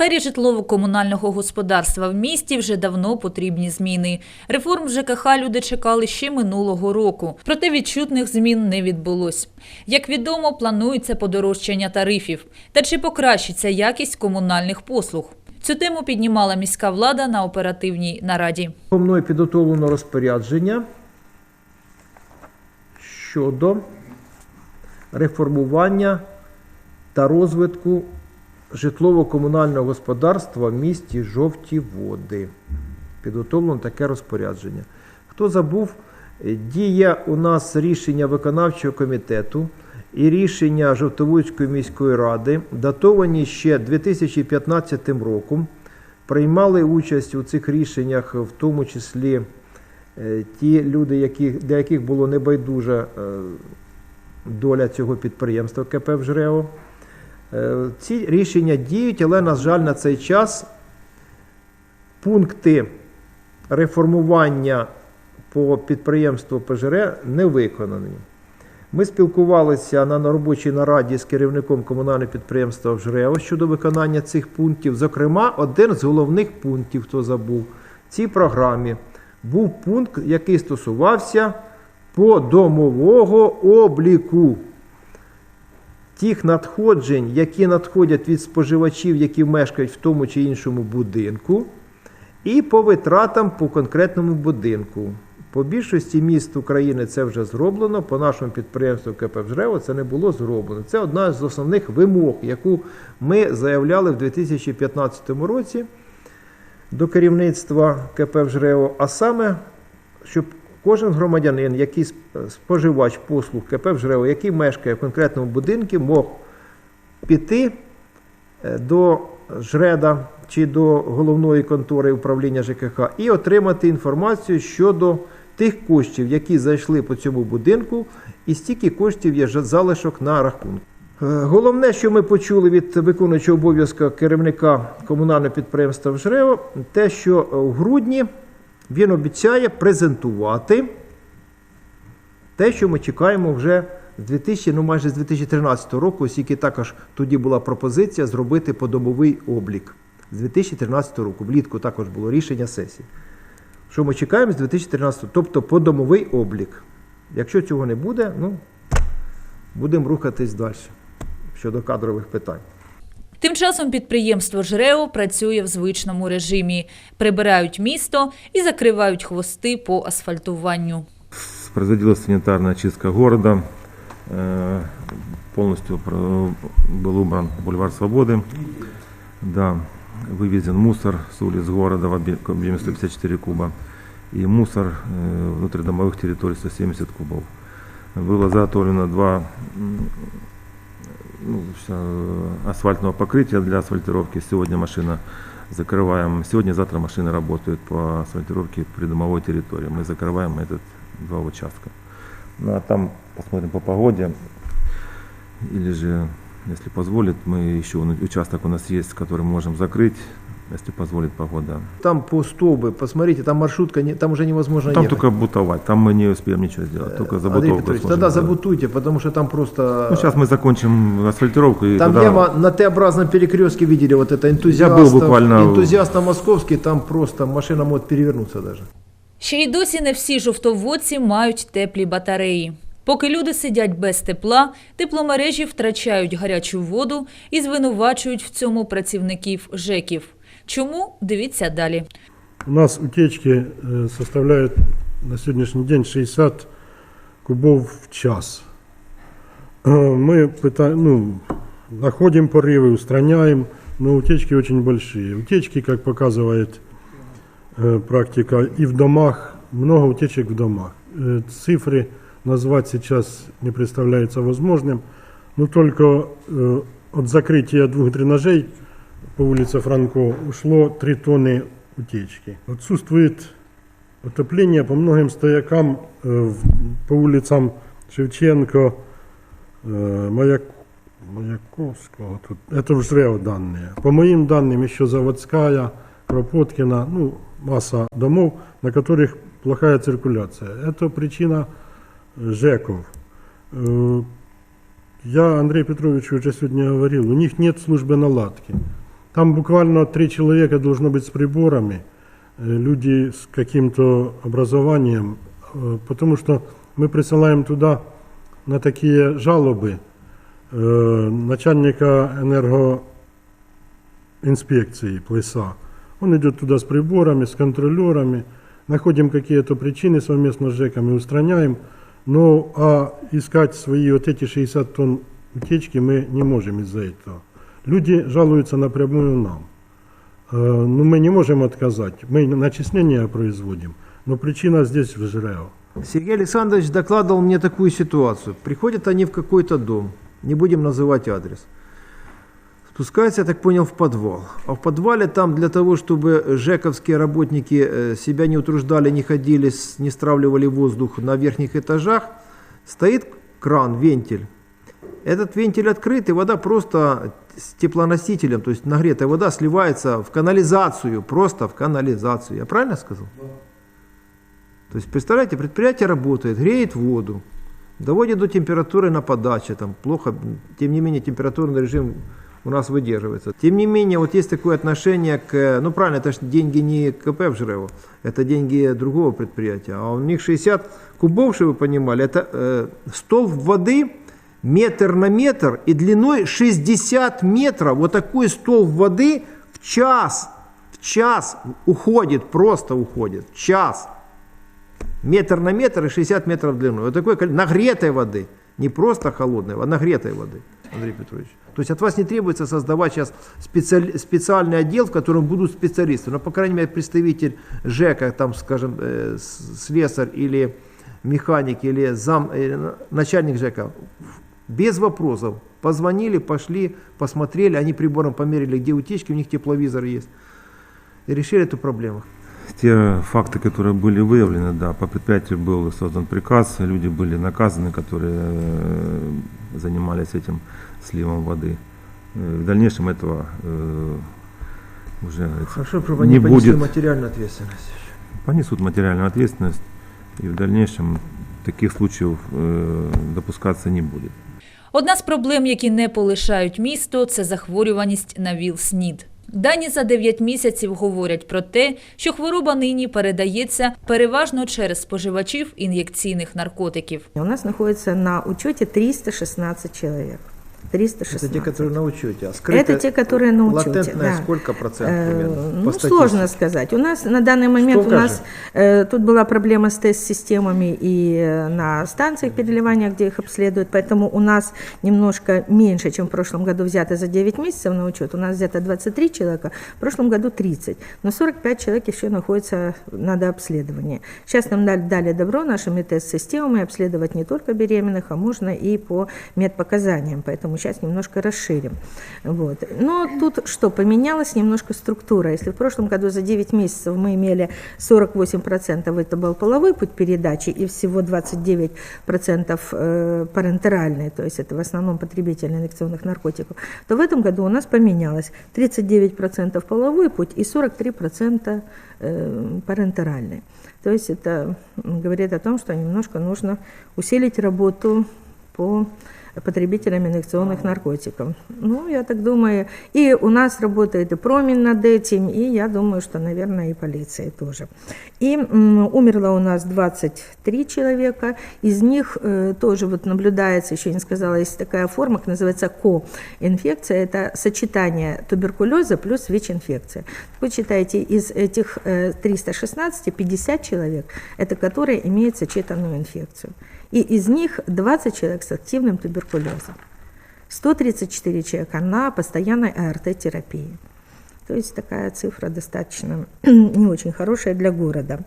сфері житлово-комунального господарства в місті вже давно потрібні зміни. Реформ ЖКХ люди чекали ще минулого року, проте відчутних змін не відбулось. Як відомо, планується подорожчання тарифів. Та чи покращиться якість комунальних послуг? Цю тему піднімала міська влада на оперативній нараді. Мною підготовлено розпорядження щодо реформування та розвитку житлово-комунального господарства в місті Жовті Води. Підготовлено таке розпорядження. Хто забув, е, діє у нас рішення виконавчого комітету і рішення Жовтоводської міської ради, датовані ще 2015 роком. Приймали участь у цих рішеннях, в тому числі е, ті люди, які, для яких було небайдужа е, доля цього підприємства КП «Вжрео». Е, Ці рішення діють, але, на жаль, на цей час пункти реформування по підприємству ПЖР не виконані. Ми спілкувалися на робочій нараді з керівником комунального підприємства «Вжрео» щодо виконання цих пунктів. Зокрема, один з головних пунктів, хто забув, в цій програмі був пункт, який стосувався подомового обліку тих надходжень, які надходять від споживачів, які мешкають в тому чи іншому будинку, і по витратам по конкретному будинку. По більшості міст України це вже зроблено. По нашому підприємству КП це не було зроблено. Це одна з основних вимог, яку ми заявляли в 2015 році до керівництва КП а саме, щоб кожен громадянин, який споживач послуг КП «Вжрево», який мешкає в конкретному будинку, мог піти е, до ЖРЕДа чи до головної контори управління ЖКХ і отримати інформацію щодо тих коштів, які зайшли по цьому будинку, і стільки коштів є залишок на рахунку. Е, Головне, що ми почули від виконуючого обов'язка керівника комунального підприємства «Вжрео», те, що е, в грудні він обіцяє презентувати те, що ми чекаємо вже з 2000, ну майже з 2013 року, оскільки також тоді була пропозиція зробити подобовий облік. З 2013 року, влітку також було рішення сесії. Що ми чекаємо з 2013 тобто подомовий облік. Якщо цього не буде, ну будемо рухатись далі щодо кадрових питань. Тим часом підприємство «Жрео» працює в звичному режимі. Прибирають місто і закривають хвости по асфальтуванню. Производилась санитарная очистка города. Э, Полностью про- был убран бульвар Свободы. Да, вывезен мусор с улиц города в объе- в объеме 154 куба. И мусор э, внутридомовых территорий 170 кубов. Было заготовлено два м, ну, вся, э, асфальтного покрытия для асфальтировки. Сегодня машина закрываем. Сегодня-завтра машины работают по асфальтировке придомовой территории. Мы закрываем этот два участка. Ну а там посмотрим по погоде. Или же, если позволит, мы еще он- участок у нас есть, который мы можем закрыть, если позволит погода. Там по стовбы, посмотрите, там маршрутка, не- там уже невозможно Там ехать. только бутовать, там мы не успеем ничего сделать, только Андрей забутовку Петрович, сможем тогда сделать. забутуйте, потому что там просто... Ну, сейчас мы закончим асфальтировку и Там тогда... яма на Т-образном перекрестке видели вот это энтузиаста, Я был буквально- энтузиаста московский, там просто машина может перевернуться даже. Ще й досі не всі жовтоводці мають теплі батареї. Поки люди сидять без тепла, тепломережі втрачають гарячу воду і звинувачують в цьому працівників ЖЕКів. Чому? Дивіться далі. У нас утечки э, составляют на сегодняшний день 60 кубов в час. Э, Мы пыта- ну, находим порывы, устраняем, но утечки очень большие. Утечки, как показывает э, практика, и в домах, много утечек в домах. Э, Цифры назвать сейчас не представляется возможным, но только э, от закрытия двух дренажей по улице Франко ушло 3 тонны утечки. Отсутствует отопление по многим стоякам э, в- по улицам Шевченко, э, Маяк, Маяковского. Тут, это уже данные. По моим данным еще Заводская, Кропоткина, ну, масса домов, на которых плохая циркуляция. Это причина э, ЖЭКов. Э, Я Андрей Петрович уже сегодня говорил, у них нет службы наладки. Там буквально три человека должно быть с приборами, э, люди с каким-то образованием, э, потому что мы присылаем туда на такие жалобы э, начальника энергоинспекции Плеса. Он идет туда с приборами, с контролерами, находим какие-то причины совместно с ЖЭКом и устраняем. Но а искать свои вот эти 60 тонн утечки мы не можем из-за этого. Люди жалуются напрямую нам. Э, Ну, мы не можем отказать. Мы начисления производим, но причина здесь в ЖРЭО. Сергей Александрович докладывал мне такую ситуацию. Приходят они в какой-то дом, не будем называть адрес. Спускаются, я так понял, в подвал. А в подвале там для того, чтобы жековские работники э, себя не утруждали, не ходили, не стравливали воздух на верхних этажах, стоит кран, вентиль. Этот вентиль открыт, и вода просто с теплоносителем, то есть нагретая вода сливается в канализацию, просто в канализацию. Я правильно сказал? То есть, представляете, предприятие работает, греет воду, доводит до температуры на подаче, там плохо, тем не менее температурный режим у нас выдерживается. Тем не менее, вот есть такое отношение к, ну правильно, это же деньги не КП в ЖРЭО, это деньги другого предприятия, а у них 60 кубов, чтобы вы понимали, это э, столб воды метр на метр и длиной 60 метров, вот такой столб воды в час, в час уходит, просто уходит, в час метр на метр и 60 метров в длину. Вот такой нагретой воды. Не просто холодной, а нагретой воды, Андрей Петрович. То есть от вас не требуется создавать сейчас специаль- специальный отдел, в котором будут специалисты. Но, по крайней мере, представитель ЖЭКа, там, скажем, э, слесарь или механик, или зам, э, на- начальник ЖЭКа, без вопросов. Позвонили, пошли, посмотрели, они прибором померили, где утечки, у них тепловизор есть. И решили эту проблему. Те факты, которые были выявлены, да, по предприятию был создан приказ, люди были наказаны, которые э, занимались этим сливом воды. Э, В дальнейшем этого э, уже Хорошо, чтобы не они будет. материальную ответственность. понесут материальную ответственность, и в дальнейшем таких случаев допускаться не будет. Одна з проблем, які не полишають місто, це захворюваність на ВІЛ-СНІД. Дані за 9 місяців говорять про те, що хвороба нині передається переважно через споживачів ін'єкційних наркотиків. У нас знаходиться на учеті 316 человек. 316. Это те, которые на учете. А Это скрытое, те, которые на учете. латентное да. сколько процентов Э, примерно? Ну, сложно сказать. У нас на данный момент у нас э, тут была проблема с тест-системами и э, на станциях переливания, где их обследуют, поэтому у нас немножко меньше, чем в прошлом году взято за 9 месяцев на учет. У нас взято 23 человека, в прошлом году 30. Но 45 человек еще находится на дообследовании. Сейчас нам дали, дали добро нашими тест-системами обследовать не только беременных, а можно и по медпоказаниям. Поэтому сейчас немножко расширим. Вот. Но тут что, поменялась немножко структура. Если в прошлом году за 9 месяцев мы имели 48% это был половой путь передачи и всего 29% э, парентеральный, то есть это в основном потребители инъекционных наркотиков, то в этом году у нас поменялось 39% половой путь и 43% э, парентеральный. То есть это говорит о том, что немножко нужно усилить работу по потребителям инъекционных наркотиков. Ну, я так думаю, и у нас работает и Промин над этим, и я думаю, что, наверное, и полиция тоже. И умерло у нас 23 человека, из них э, тоже вот наблюдается, еще не сказала, есть такая форма, называется ко-инфекция, это сочетание туберкулеза плюс ВИЧ-инфекция. Вы считаете, из этих э, 316, 50 человек, это которые имеют сочетанную инфекцию. И из них 20 человек с активным туберкулезом. 134 человека на постоянной АРТ-терапии. То есть такая цифра достаточно не очень хорошая для города.